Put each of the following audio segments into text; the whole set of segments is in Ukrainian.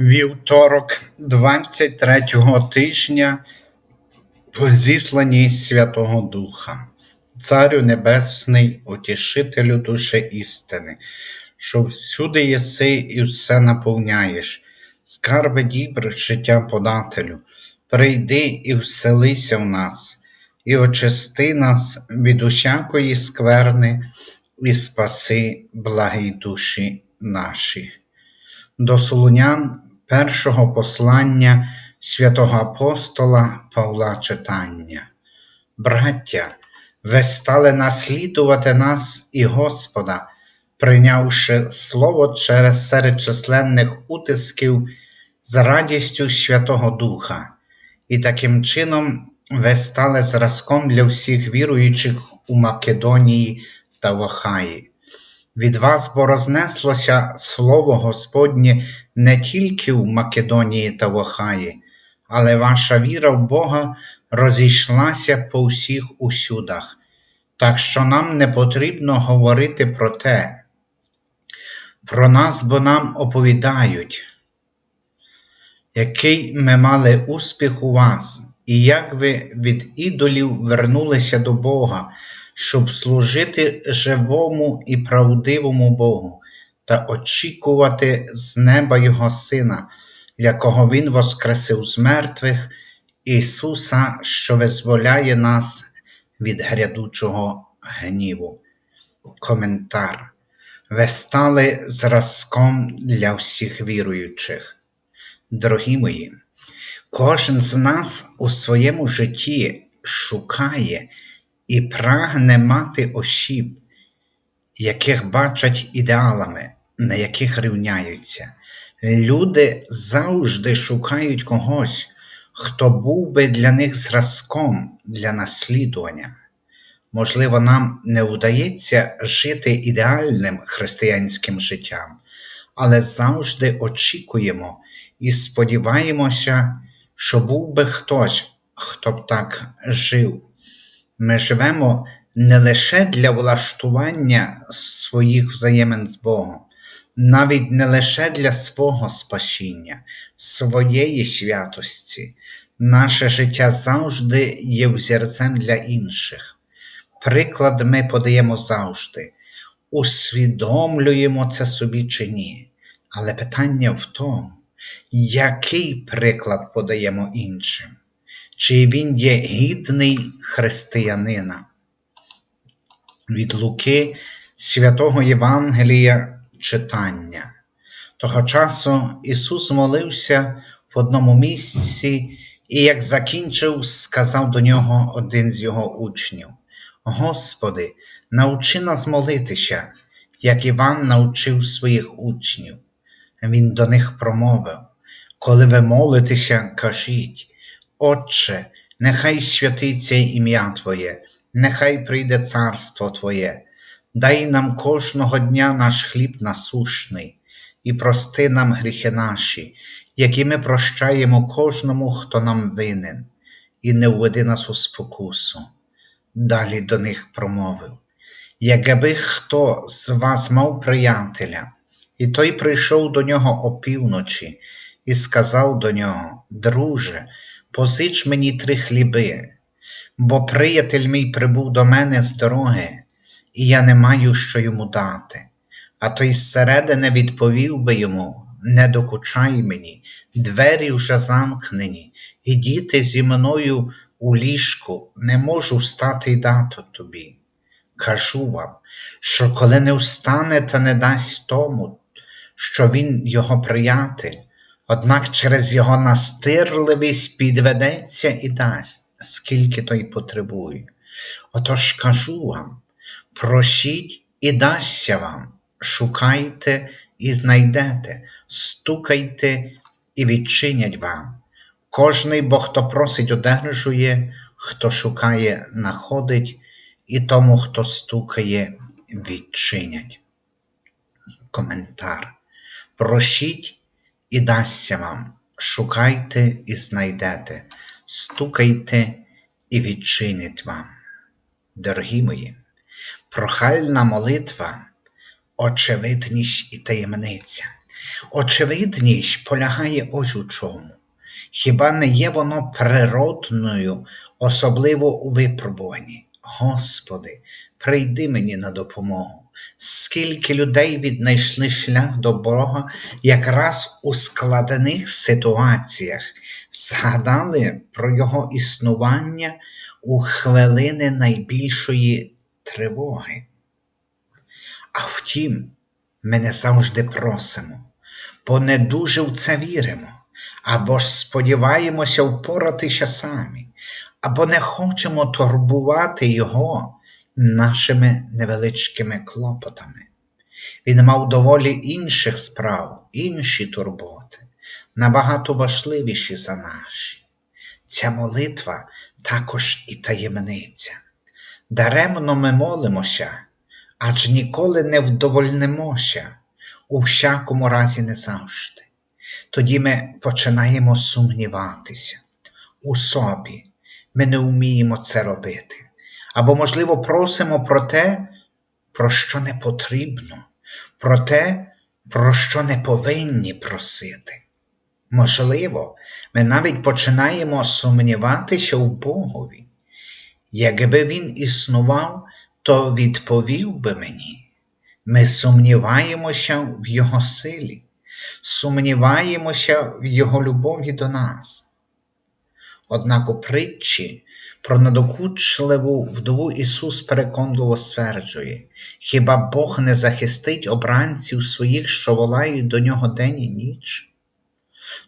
Вівторок 23-го тижня по зісланні Святого Духа, Царю Небесний, утішителю душі істини, що всюди єси і все наповняєш, скарби дібр життя подателю, прийди і вселися в нас, і очисти нас від усякої скверни, і спаси благі душі наші. До Солунян першого послання святого апостола Павла читання. Браття, ви стали наслідувати нас і Господа, прийнявши слово через серед численних утисків з радістю Святого Духа, і таким чином ви стали зразком для всіх віруючих у Македонії та в Ахаї. Від вас бо рознеслося слово Господнє не тільки в Македонії та в Охаї, але ваша віра в Бога розійшлася по всіх усюдах, так що нам не потрібно говорити про те. Про нас, бо нам оповідають, який ми мали успіх у вас, і як ви від ідолів вернулися до Бога щоб служити живому і правдивому Богу та очікувати з неба Його Сина, якого Він воскресив з мертвих, Ісуса, що визволяє нас від грядучого гніву. Коментар. Ви стали зразком для всіх віруючих. Дорогі мої, кожен з нас у своєму житті шукає і прагне мати осіб, яких бачать ідеалами, на яких рівняються. Люди завжди шукають когось, хто був би для них зразком для наслідування. Можливо, нам не вдається жити ідеальним християнським життям, але завжди очікуємо і сподіваємося, що був би хтось, хто б так жив. Ми живемо не лише для влаштування своїх взаємин з Богом, навіть не лише для свого спасіння, своєї святості. Наше життя завжди є взірцем для інших. Приклад ми подаємо завжди, усвідомлюємо це собі чи ні. Але питання в тому, який приклад подаємо іншим чи він є гідний християнина. Від Луки святого Євангелія читання. Того часу Ісус молився в одному місці і, як закінчив, сказав до нього один з його учнів: Господи, научи нас молитися, як Іван навчив своїх учнів. Він до них промовив: Коли ви молитеся, кажіть. Отче, нехай святиться ім'я Твоє, нехай прийде царство Твоє, дай нам кожного дня наш хліб насушний, і прости нам гріхи наші, які ми прощаємо кожному, хто нам винен, і не введи нас у спокусу. Далі до них промовив: Якби хто з вас мав приятеля, і той прийшов до нього опівночі і сказав до нього, Друже, позич мені три хліби, бо приятель мій прибув до мене з дороги, і я не маю що йому дати. А той зсередини відповів би йому: Не докучай мені, двері вже замкнені, і діти зі мною у ліжку не можу встати й дати тобі. Кажу вам, що коли не встане та не дасть тому, що він його приятель, однак через його настирливість підведеться і дасть, скільки той потребує. Отож кажу вам: просіть і дасться вам, шукайте і знайдете, стукайте і відчинять вам. Кожний бо хто просить, одержує, хто шукає, находить, і тому, хто стукає, відчинять. Коментар. Просіть і дасться вам, шукайте і знайдете, стукайте і відчинить вам. Дорогі мої, прохальна молитва, очевидність і таємниця. Очевидність полягає ось у чому. Хіба не є воно природною, особливо у випробуванні? Господи, прийди мені на допомогу. Скільки людей віднайшли шлях до Бога якраз у складних ситуаціях, згадали про Його існування у хвилини найбільшої тривоги. А втім, ми не завжди просимо, бо не дуже в це віримо, або ж сподіваємося впоратися самі, або не хочемо турбувати Його нашими невеличкими клопотами. Він мав доволі інших справ, інші турботи, набагато важливіші за наші. Ця молитва також і таємниця. Даремно ми молимося, аж ніколи не вдовольнимося, у всякому разі не завжди. Тоді ми починаємо сумніватися у собі, ми не вміємо це робити. Або, можливо, просимо про те, про що не потрібно, про те, про що не повинні просити. Можливо, ми навіть починаємо сумніватися у Богові. Якби він існував, то відповів би мені. Ми сумніваємося в Його силі, сумніваємося в Його любові до нас. Однак у притчі про надокучливу вдову Ісус переконливо стверджує, хіба Бог не захистить обранців своїх, що волають до нього день і ніч?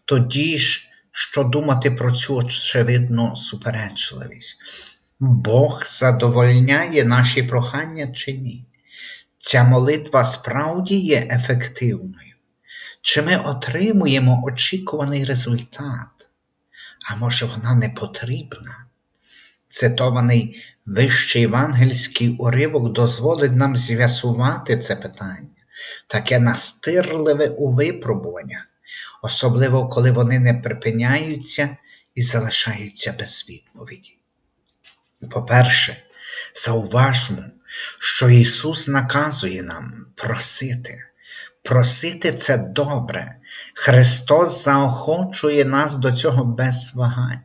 Тоді ж, що думати про цю очевидну суперечливість? Бог задовольняє наші прохання чи ні? Ця молитва справді є ефективною? Чи ми отримуємо очікуваний результат? А може вона не потрібна? Цитований вищий євангельський уривок дозволить нам з'ясувати це питання, таке настирливе у випробуваннях, особливо коли вони не припиняються і залишаються без відповіді. По-перше, зауважмо, що Ісус наказує нам просити. Просити це добре. Христос заохочує нас до цього без вагань.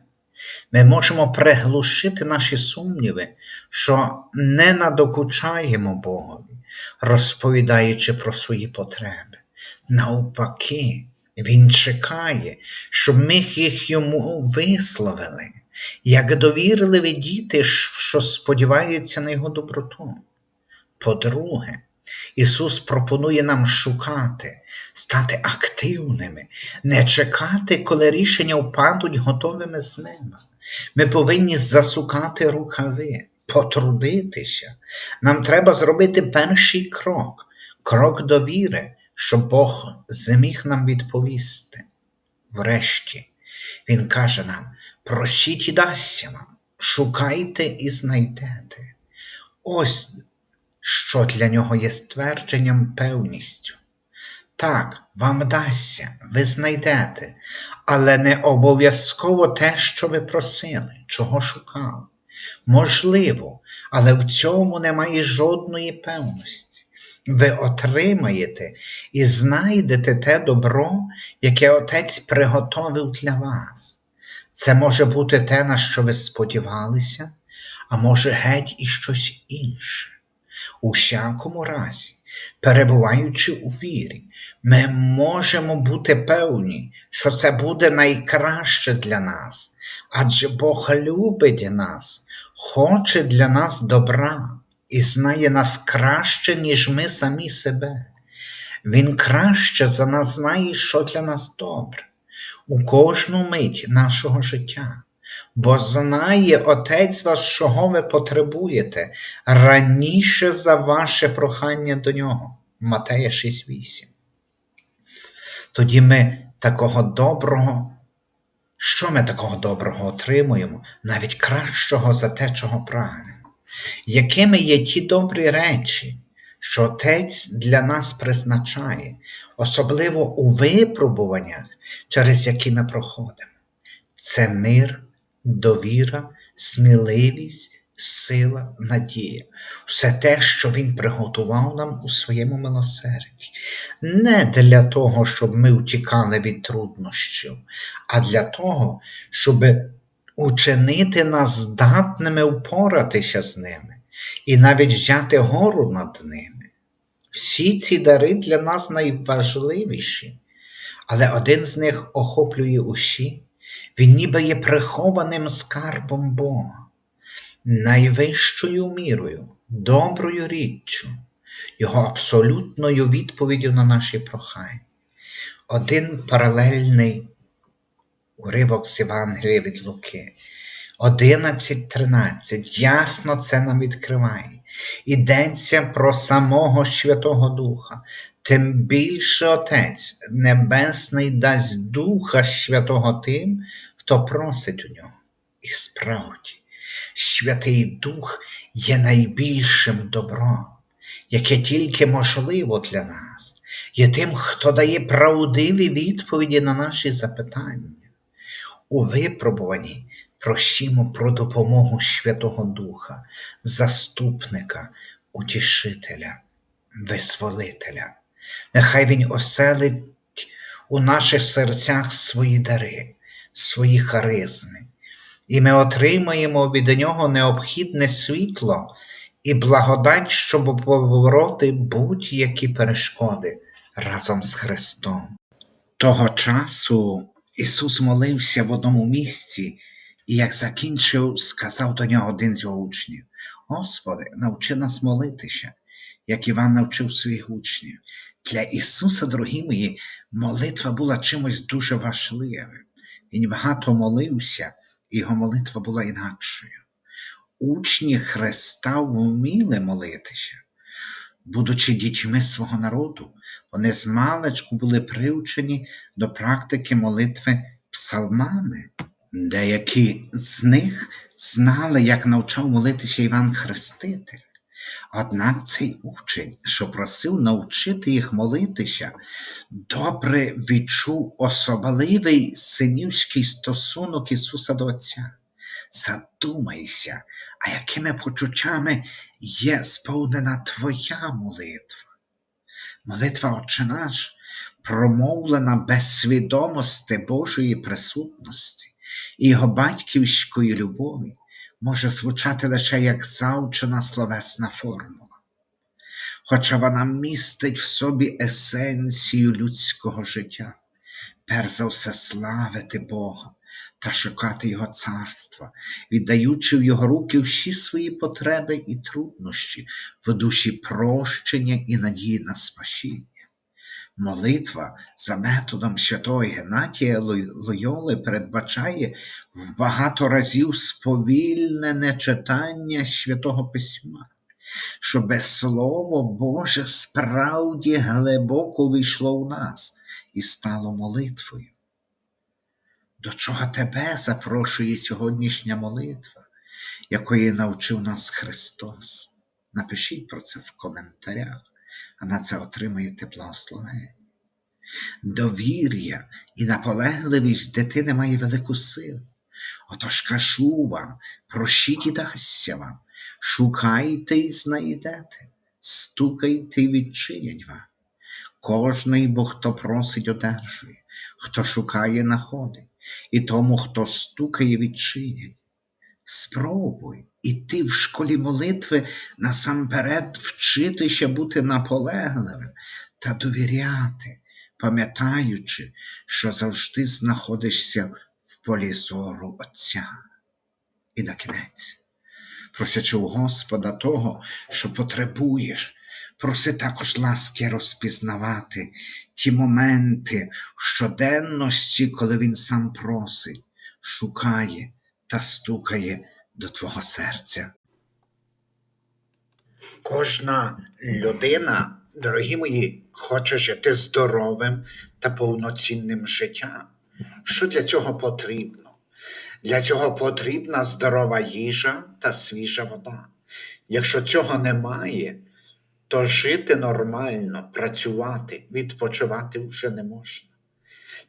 Ми можемо приглушити наші сумніви, що не надокучаємо Богові, розповідаючи про свої потреби. Навпаки, Він чекає, щоб ми їх йому висловили, як довірливі діти, що сподіваються на Його доброту. По-друге, Ісус пропонує нам шукати, стати активними, не чекати, коли рішення впадуть готовими з неба. Ми повинні засукати рукави, потрудитися. Нам треба зробити перший крок, крок довіри, щоб Бог зміг нам відповісти. Врешті, Він каже нам: просіть і дасться вам, шукайте і знайдете. Ось що для нього є ствердженням певністю. Так, вам дасться, ви знайдете, але не обов'язково те, що ви просили, чого шукали. Можливо, але в цьому немає жодної певності. Ви отримаєте і знайдете те добро, яке Отець приготовив для вас. Це може бути те, на що ви сподівалися, а може геть і щось інше. У всякому разі, перебуваючи у вірі, ми можемо бути певні, що це буде найкраще для нас, адже Бог любить нас, хоче для нас добра і знає нас краще, ніж ми самі себе. Він краще за нас знає, що для нас добре, у кожну мить нашого життя бо знає Отець вас, чого ви потребуєте раніше за ваше прохання до нього. Матея 6,8. Тоді ми такого доброго, що ми такого доброго отримуємо, навіть кращого за те, чого прагнемо? Якими є ті добрі речі, що Отець для нас призначає, особливо у випробуваннях, через які ми проходимо? Це мир, довіра, сміливість, сила, надія, все те, що Він приготував нам у своєму милосерді, не для того, щоб ми утікали від труднощів, а для того, щоб учинити нас здатними впоратися з ними і навіть взяти гору над ними. Всі ці дари для нас найважливіші, але один з них охоплює усі, він ніби є прихованим скарбом Бога, найвищою мірою, доброю річчю, Його абсолютною відповіддю на наші прохання. Один паралельний уривок з Євангелія від Луки. 11.13. Ясно це нам відкриває. Йдеться про самого Святого Духа. Тим більше Отець Небесний дасть Духа Святого тим, хто просить у нього. І справді, Святий Дух є найбільшим добром, яке тільки можливо для нас, є тим, хто дає правдиві відповіді на наші запитання. У випробуванні просімо про допомогу Святого Духа, заступника, утішителя, визволителя. Нехай Він оселить у наших серцях свої дари, свої харизми, і ми отримаємо від Нього необхідне світло і благодать, щоб побороти будь-які перешкоди разом з Христом. Того часу Ісус молився в одному місці, і як закінчив, сказав до нього один з його учнів: Господи, навчи нас молитися, як Іван навчив своїх учнів. Для Ісуса, дорогі мої, молитва була чимось дуже важливим. Він багато молився, його молитва була інакшою. Учні Христа вміли молитися. Будучи дітьми свого народу, вони з маличку були приучені до практики молитви псалмами. Деякі з них знали, як навчав молитися Іван Хреститель. Однак цей учень, що просив навчити їх молитися, добре відчув особливий синівський стосунок Ісуса до Отця. Задумайся, а якими почуттями є сповнена Твоя молитва. Молитва Отче наш, промовлена без свідомості Божої присутності і Його батьківської любові, може звучати лише як заучена словесна формула. Хоча вона містить в собі есенцію людського життя, перш за все славити Бога та шукати Його царства, віддаючи в Його руки всі свої потреби і труднощі в душі прощення і надії на спасіння. Молитва за методом святого Геннатія Лойоли передбачає в багато разів сповільнене читання святого Письма, щоби Слово Боже справді глибоко війшло в нас і стало молитвою. До чого тебе запрошує сьогоднішня молитва, якої навчив нас Христос? Напишіть про це в коментарях, а на це отримаєте благословення. Довір'я і наполегливість дитини має велику силу. Отож кажу вам, прощіть і дасться вам, шукайте і знайдете, стукайте і відчинять вам. Кожний, бо хто просить, одержує, хто шукає, находить, і тому, хто стукає, відчинять. Спробуй іти в школі молитви насамперед вчитися бути наполегливим та довіряти, пам'ятаючи, що завжди знаходишся в полі зору Отця. І на кінець, просячи у Господа того, що потребуєш, проси також ласки розпізнавати ті моменти в щоденності, коли Він сам просить, шукає та стукає до Твого серця. Кожна людина, дорогі мої, хоче жити здоровим та повноцінним життям. Що для цього потрібно? Для цього потрібна здорова їжа та свіжа вода. Якщо цього немає, то жити нормально, працювати, відпочивати вже не можна.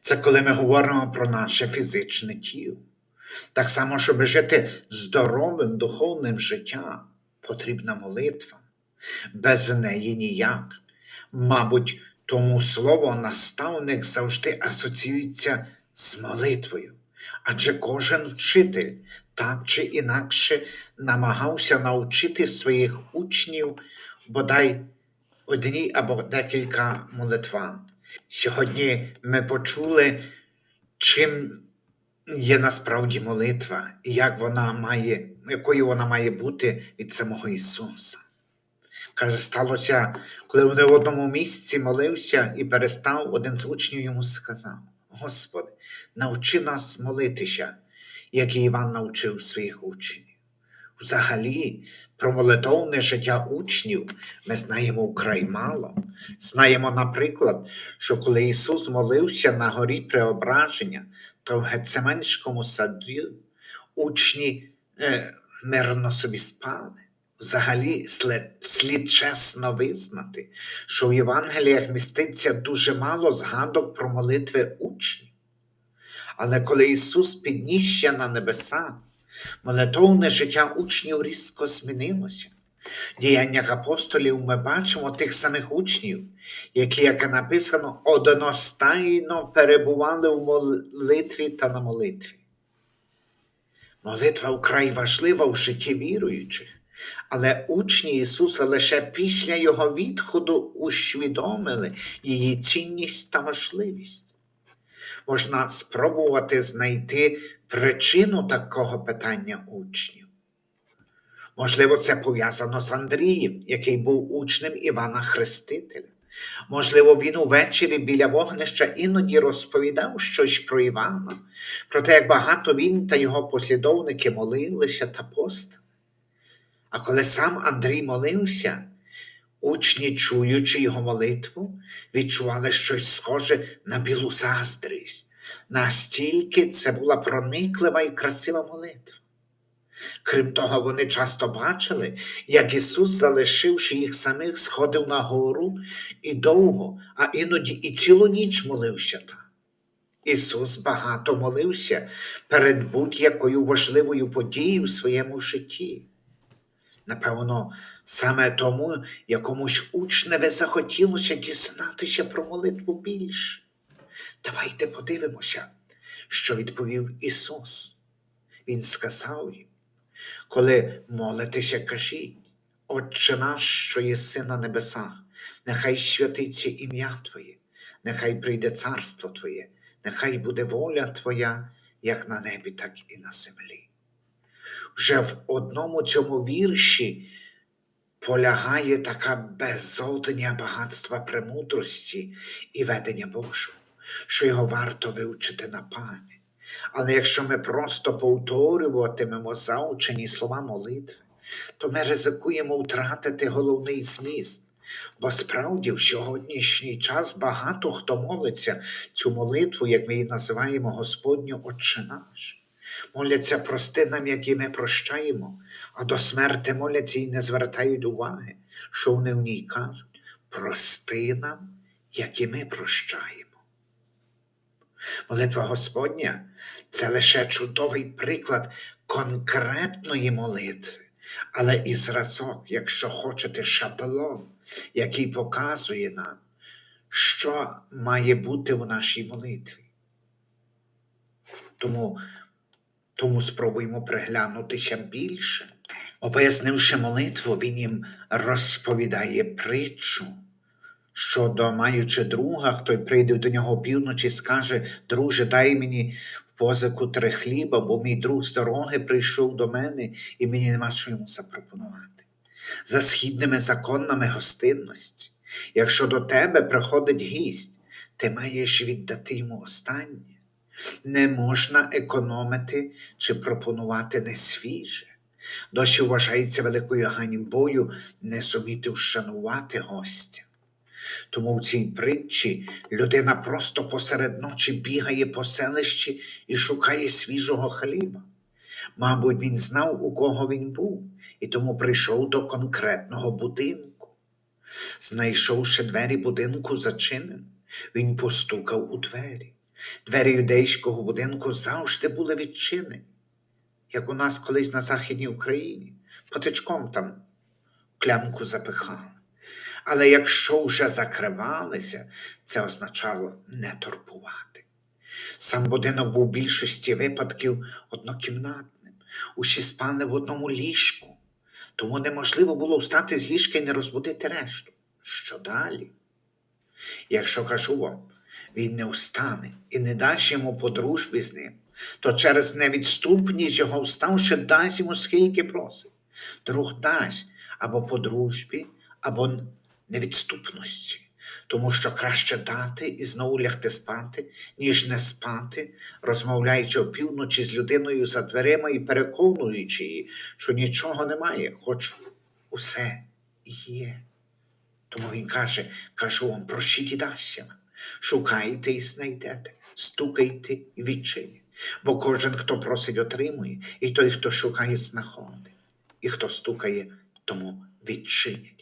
Це коли ми говоримо про наше фізичне тіло. Так само, щоб жити здоровим духовним життям, потрібна молитва. Без неї ніяк. Мабуть, тому слово наставник завжди асоціюється з молитвою. Адже кожен вчитель так чи інакше намагався навчити своїх учнів бодай одній або декілька молитвам. Сьогодні ми почули, чим є насправді молитва і як вона має, якою вона має бути від самого Ісуса. Каже, сталося, коли вони в одному місці молився і перестав, один з учнів йому сказав: Господи, навчи нас молитися, як і Іван навчив своїх учнів. Взагалі, про молитовне життя учнів ми знаємо вкрай мало. Знаємо, наприклад, що коли Ісус молився на горі Преображення, то в Гецеманському саду учні е, мирно собі спали. Взагалі, слід, слід чесно визнати, що в Євангеліях міститься дуже мало згадок про молитви учнів. Але коли Ісус піднісся на небеса, молитовне життя учнів різко змінилося. В діяннях апостолів ми бачимо тих самих учнів, які, як написано, одностайно перебували в молитві та на молитві. Молитва вкрай важлива в житті віруючих, але учні Ісуса лише після Його відходу усвідомили її цінність та важливість. Можна спробувати знайти причину такого питання учнів. Можливо, це пов'язано з Андрієм, який був учнем Івана Хрестителя. Можливо, він увечері біля вогнища іноді розповідав щось про Івана, про те, як багато він та його послідовники молилися та постили. А коли сам Андрій молився, учні, чуючи його молитву, відчували щось схоже на білу заздрість. Настільки це була прониклива і красива молитва. Крім того, вони часто бачили, як Ісус, залишивши їх самих, сходив на гору і довго, а іноді і цілу ніч молився там. Ісус багато молився перед будь-якою важливою подією в своєму житті. Напевно, саме тому якомусь учневі захотілося дізнатися про молитву більше. Давайте подивимося, що відповів Ісус. Він сказав їм, коли молитеся, кажіть, Отче наш, що єси на небесах, нехай святиться ім'я Твоє, нехай прийде царство Твоє, нехай буде воля Твоя, як на небі, так і на землі. Вже в одному цьому вірші полягає така безодня багатства премудрості і ведення Божого, що його варто вивчити на пам'ять. Але якщо ми просто повторюватимемо заучені слова молитви, то ми ризикуємо втратити головний зміст. Бо справді в сьогоднішній час багато хто молиться цю молитву, як ми її називаємо Господню Отче наш. Моляться прости нам, які ми прощаємо, а до смерти моляться і не звертають уваги, що вони в ній кажуть. Прости нам, які ми прощаємо. Молитва Господня це лише чудовий приклад конкретної молитви, але і зразок, якщо хочете, шаблон, який показує нам, що має бути в нашій молитві. Тому, тому спробуємо приглянутися більше. Пояснивши молитву, він їм розповідає притчу що до маючи друга, хто прийде до нього опівночі, скаже, друже, дай мені в позику три хліба, бо мій друг з дороги прийшов до мене і мені нема що йому запропонувати. За східними законами гостинності, якщо до тебе приходить гість, ти маєш віддати йому останнє. Не можна економити чи пропонувати несвіже. Досі вважається великою ганьбою не суміти вшанувати гостя. Тому в цій притчі людина просто посеред ночі бігає по селищі і шукає свіжого хліба. Мабуть, він знав, у кого він був, і тому прийшов до конкретного будинку. Знайшовши двері будинку зачинені, він постукав у двері. Двері юдейського будинку завжди були відчинені. як у нас колись на Західній Україні, потичком там клямку запихали. Але якщо вже закривалися, це означало не турбувати. Сам будинок був у більшості випадків однокімнатним. Усі спали в одному ліжку, тому неможливо було встати з ліжка і не розбудити решту. Що далі? Якщо кажу вам, він не встане і не дасть йому по дружбі з ним, то через невідступність його вставши дасть йому скільки просить. Друг дасть або по дружбі, або невідступності, тому що краще дати і знову лягти спати, ніж не спати, розмовляючи опівночі з людиною за дверима і переконуючи її, що нічого немає, хоч усе є. Тому він каже, кажу вам, прощіть і дасться вам. Шукайте і знайдете, стукайте і відчинять. Бо кожен, хто просить, отримує, і той, хто шукає, знаходить, і хто стукає, тому відчинять.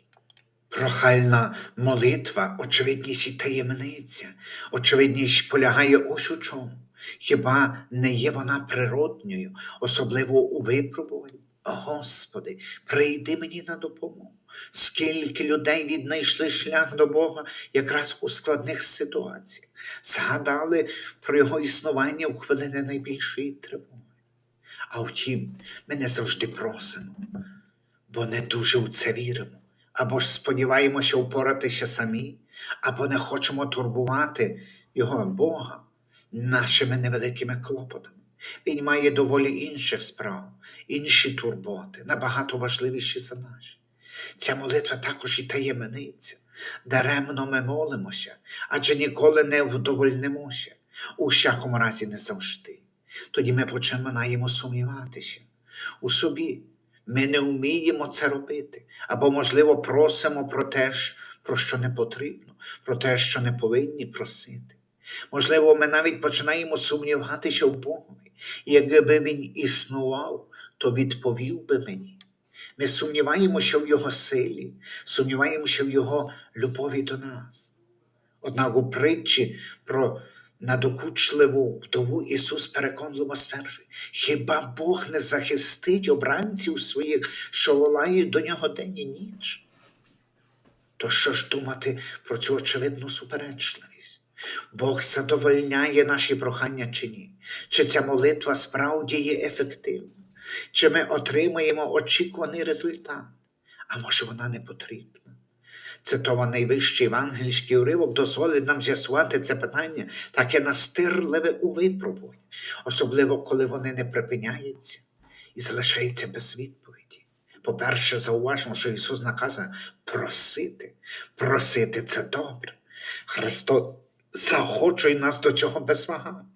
Прохальна молитва, очевидність і таємниця, очевидність полягає ось у чому. Хіба не є вона природньою, особливо у випробуванні? Господи, прийди мені на допомогу. Скільки людей віднайшли шлях до Бога якраз у складних ситуаціях, згадали про його існування в хвилини найбільшої тривоги. А втім, ми не завжди просимо, бо не дуже в це віримо, або ж сподіваємося впоратися самі, або не хочемо турбувати його Бога нашими невеликими клопотами. Він має доволі інших справ, інші турботи, набагато важливіші за наші. Ця молитва також і таємниця. Даремно ми молимося, адже ніколи не вдовольнимося, у всякому разі не завжди. Тоді ми починаємо сумніватися у собі. Ми не вміємо це робити, або, можливо, просимо про те, про що не потрібно, про те, що не повинні просити. Можливо, ми навіть починаємо сумніватися в Богові. Якби він існував, то відповів би мені. Ми сумніваємося в Його силі, сумніваємося в Його любові до нас. Однак у притчі про надокучливу вдову Ісус переконливо стверджує, хіба Бог не захистить обранців своїх, що волають до нього день і ніч? То що ж думати про цю очевидну суперечливість? Бог задовольняє наші прохання чи ні? Чи ця молитва справді є ефективною? Чи ми отримаємо очікуваний результат? А може вона не потрібна? Цитований вищий євангельський уривок дозволить нам з'ясувати це питання таке настирливе у випробуванні, особливо коли вони не припиняються і залишаються без відповіді. По-перше, зауважимо, що Ісус наказує просити. Просити це добре. Христос заохочує нас до цього без вагань.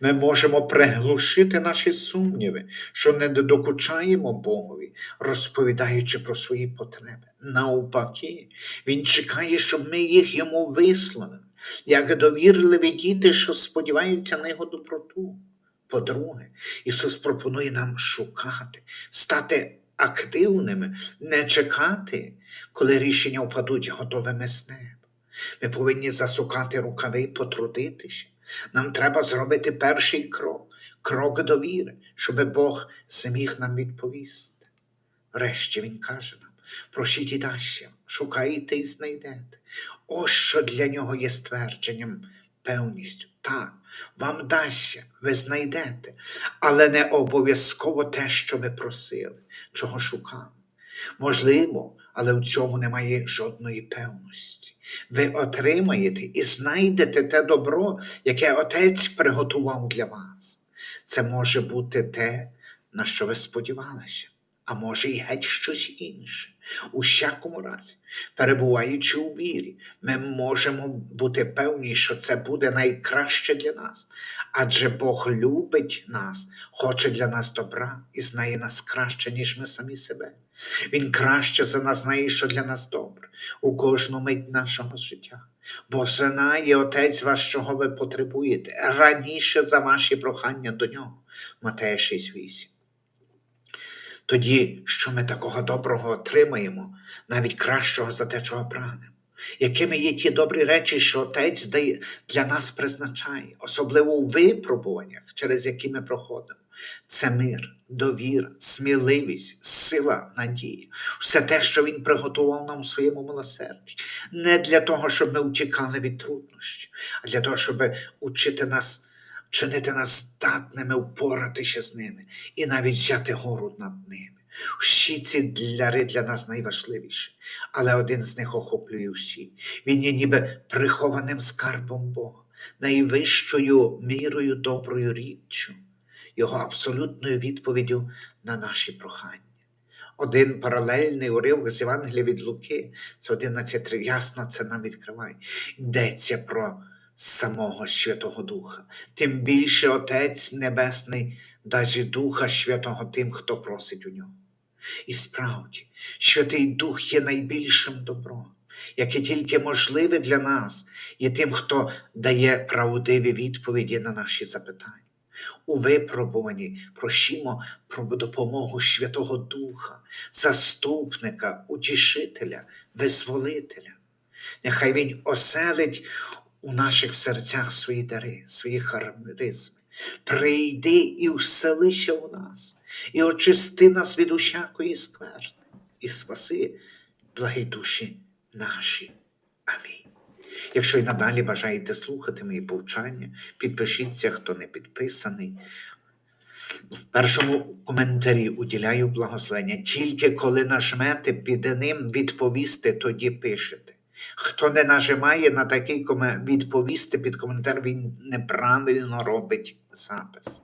Ми можемо приглушити наші сумніви, що не докучаємо Богові, розповідаючи про свої потреби. Навпаки, Він чекає, щоб ми їх йому висловили, як довірливі діти, що сподіваються на його доброту. По-друге, Ісус пропонує нам шукати, стати активними, не чекати, коли рішення впадуть готовими з неба. Ми повинні засукати рукави потрудитися. Нам треба зробити перший крок, крок довіри, щоб Бог зміг нам відповісти. Врешті Він каже нам: просіть і дасться, шукайте і знайдете. Ось що для нього є ствердженням, певністю. Так, вам дасться, ви знайдете, але не обов'язково те, що ви просили, чого шукали. Можливо, але в цьому немає жодної певності. Ви отримаєте і знайдете те добро, яке Отець приготував для вас. Це може бути те, на що ви сподівалися, а може й геть щось інше. У всякому разі, перебуваючи у вірі, ми можемо бути певні, що це буде найкраще для нас, адже Бог любить нас, хоче для нас добра і знає нас краще, ніж ми самі себе. Він краще за нас знає, що для нас добре у кожну мить нашого життя. Бо знає Отець вас, чого ви потребуєте, раніше за ваші прохання до нього. Матея 6.8. Тоді, що ми такого доброго отримаємо, навіть кращого за те, чого прагнемо. Якими є ті добрі речі, що Отець для нас призначає, особливо у випробуваннях, через які ми проходимо. Це мир, довіра, сміливість, сила, надія, все те, що Він приготував нам у своєму милосерді, не для того, щоб ми утікали від труднощів, а для того, щоб учити нас, вчинити нас здатними впоратися з ними і навіть взяти гору над ними. Всі ці дляри для нас найважливіші, але один з них охоплює всі. Він є ніби прихованим скарбом Бога, найвищою мірою доброю річчю, його абсолютною відповіддю на наші прохання. Один паралельний уривок з Євангелія від Луки, це 11, ясно це нам відкриває. Йдеться про самого Святого Духа. Тим більше Отець Небесний дасть Духа Святого тим, хто просить у нього. І справді, Святий Дух є найбільшим добром, яке тільки можливе для нас, є тим, хто дає правдиві відповіді на наші запитання. У випробуванні просімо про допомогу Святого Духа, заступника, утішителя, визволителя. Нехай Він оселить у наших серцях свої дари, свої харизми. Прийди і вселися у нас, і очисти нас від усякої скверни, і спаси, благі душі наші. Амінь. Якщо й надалі бажаєте слухати мої повчання, підпишіться, хто не підписаний. В першому коментарі уділяю благословення. Тільки коли нажмете під ним відповісти, тоді пишете. Хто не нажимає на такий коме- відповісти під коментар, він неправильно робить запис.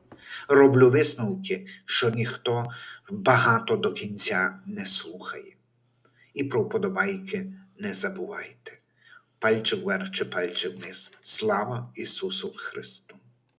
Роблю висновки, що ніхто багато до кінця не слухає. І про вподобайки не забувайте. Пальчик вверх чи пальчик вниз. Слава Ісусу Христу!